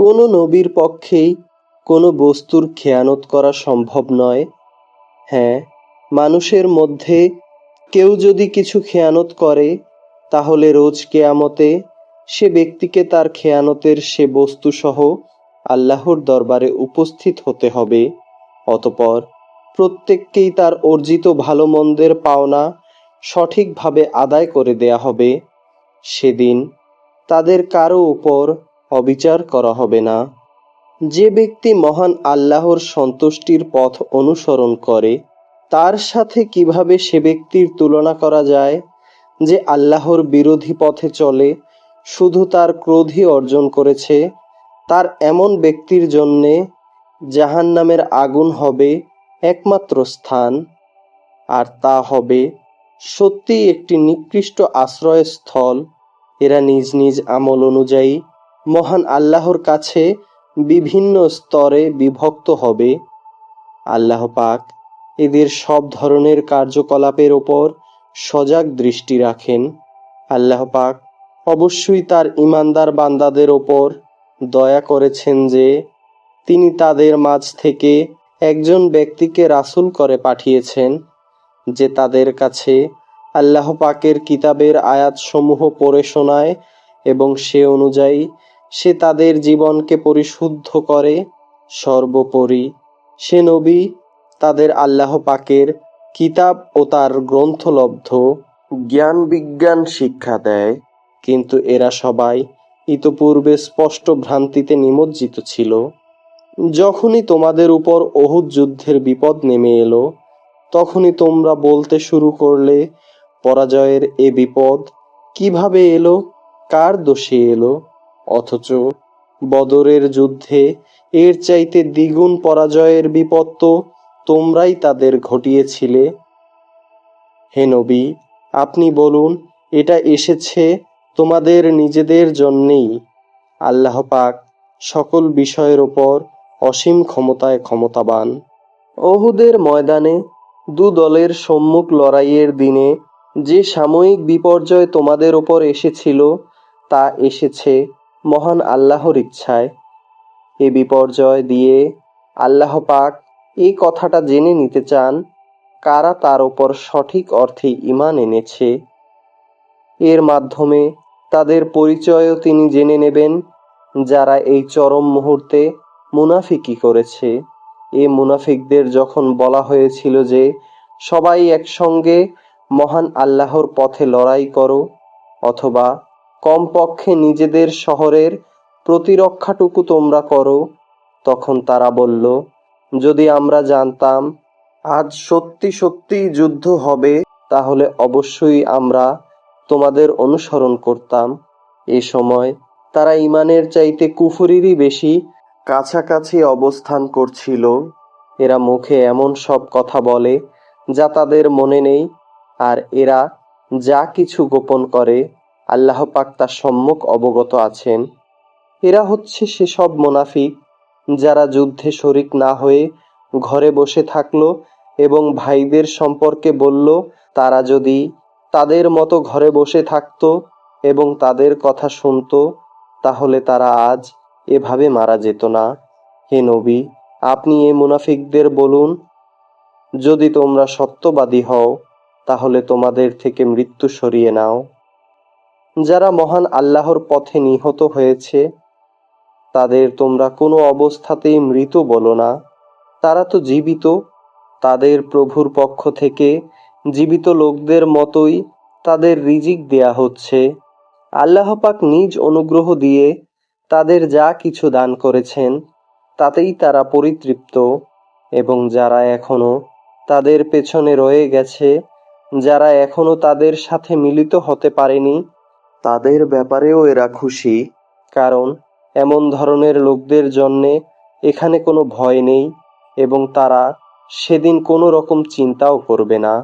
কোনো নবীর পক্ষেই কোনো বস্তুর খেয়ানত করা সম্ভব নয়। হ্যাঁ মানুষের মধ্যে কেউ যদি কিছু খেয়ানত করে, তাহলে রোজ কেয়ামতে সে ব্যক্তিকে তার খেয়ানতের সে বস্তুসহ আল্লাহর দরবারে উপস্থিত হতে হবে। অতপর প্রত্যেককেই তার অর্জিত ভালো মন্দের পাওনা সঠিকভাবে আদায় করে দেয়া হবে। সেদিন তাদের কারও উপর অবিচার করা হবে না। যে ব্যক্তি মহান আল্লাহর সন্তুষ্টির পথ অনুসরণ করে, তার সাথে কীভাবে সে ব্যক্তির তুলনা করা যায়? যে আল্লাহর বিরোধী পথে চলে, শুধু তার ক্রোধই অর্জন করেছে, তার এমন ব্যক্তির জন্যে জাহান্নামের আগুন হবে একমাত্র স্থান, আর তা হবে সত্যিই একটি নিকৃষ্ট আশ্রয়স্থল। এরা নিজ নিজ আমল অনুযায়ী মহান আল্লাহর কাছে বিভিন্ন স্তরে বিভক্ত হবে। আল্লাহ পাক এদের সব ধরনের কার্যকলাপের ওপর সজাগ দৃষ্টি রাখেন। আল্লাহ পাক অবশ্যই তার ইমানদার বান্দাদের ওপর দয়া করেছেন যে তিনি তাদের মাঝ থেকে একজন ব্যক্তিকে রাসূল করে পাঠিয়েছেন, যে তাদের কাছে আল্লাহ পাকের কিতাবের আয়াতসমূহ পড়ে শোনায় এবং সে অনুযায়ী সে তাদের জীবনকে পরিশুদ্ধ করে সর্বোপরি। সে নবী তাদের আল্লাহ পাকের কিতাব ও তার গ্রন্থলব্ধ জ্ঞান বিজ্ঞান শিক্ষা দেয়, কিন্তু এরা সবাই ইতপূর্বে স্পষ্ট ভ্রান্তিতে নিমজ্জিত ছিল। যখনই তোমাদের উপর অহুদ যুদ্ধের বিপদ নেমে এলো, তখনই তোমরা বলতে শুরু করলে, পরাজয়ের এ বিপদ কীভাবে এলো, কার দোষে এলো? অথচ বদরের যুদ্ধে এর চাইতে দ্বিগুণ পরাজয়ের বিপদ তোমরাই তাদের ঘটিয়েছিলে। হে নবী, আপনি বলুন, এটা এসেছে তোমাদের নিজেদের জন্যেই। আল্লাহ পাক সকল বিষয়ের ওপর অসীম ক্ষমতায় ক্ষমতাবান। অহুদের ময়দানে দু দলের সম্মুখ লড়াইয়ের দিনে যে সাময়িক বিপর্যয় তোমাদের ওপর এসেছিল, তা এসেছে মহান আল্লাহর ইচ্ছায় এ বিপর্যয় দিয়ে আল্লাহ পাক এই কথাটা জেনে নিতে চান, কারা তার ওপর সঠিক অর্থে ঈমান এনেছে? এর মাধ্যমে তাদের পরিচয়ও তিনি জেনে নেবেন, যারা এই চরম মুহূর্তে মুনাফিকি করেছে। এ মুনাফিকদের যখন বলা হয়েছিল যে, সবাই একসঙ্গে মহান আল্লাহর পথে লড়াই করো, অথবা কমপক্ষে নিজেদের শহরের প্রতিরক্ষাটুকু তোমরা করো। তখন তারা বলল, যদি আমরা জানতাম আজ সত্যি সত্যিই যুদ্ধ হবে, তাহলে অবশ্যই আমরা তোমাদের অনুসরণ করতাম। এ সময় তারা ইমানের চাইতে কুফুরিরই বেশি কাছাকাছি অবস্থান করছিল। এরা মুখে এমন সব কথা বলে যা তাদের মনে নেই, আর এরা যা কিছু গোপন করে আল্লাহ পাক তার সম্মুখ অবগত আছেন। এরা হচ্ছে সেসব মোনাফিক যারা যুদ্ধে শরিক না হয়ে ঘরে বসে থাকল এবং ভাইদের সম্পর্কে বলল, তারা যদি তাদের মতো ঘরে বসে থাকতো এবং তাদের কথা শুনত, তাহলে তারা আজ এভাবে মারা যেত না। হে নবী, আপনি এ মুনাফিকদের বলুন, যদি তোমরা সত্যবাদী হও, তাহলে তোমাদের থেকে মৃত্যু সরিয়ে নাও। যারা মহান আল্লাহর পথে নিহত হয়েছে, তাদের তোমরা কোনো অবস্থাতেই মৃত বলো না। তারা তো জীবিত, তাদের প্রভুর পক্ষ থেকে জীবিত লোকদের মতোই তাদের রিজিক দেয়া হচ্ছে। আল্লাহ পাক নিজ অনুগ্রহ দিয়ে তাদের যা কিছু দান করেছেন, তাতেই তারা পরিতৃপ্ত এবং যারা এখনও তাদের পেছনে রয়ে গেছে, যারা এখনও তাদের সাথে মিলিত হতে পারেনি তাদের ব্যাপারেও এরা খুশি, কারণ এমন ধরনের লোকদের জন্যে এখানে কোনো ভয় নেই এবং তারা সেদিন কোনো রকম চিন্তাও করবে না।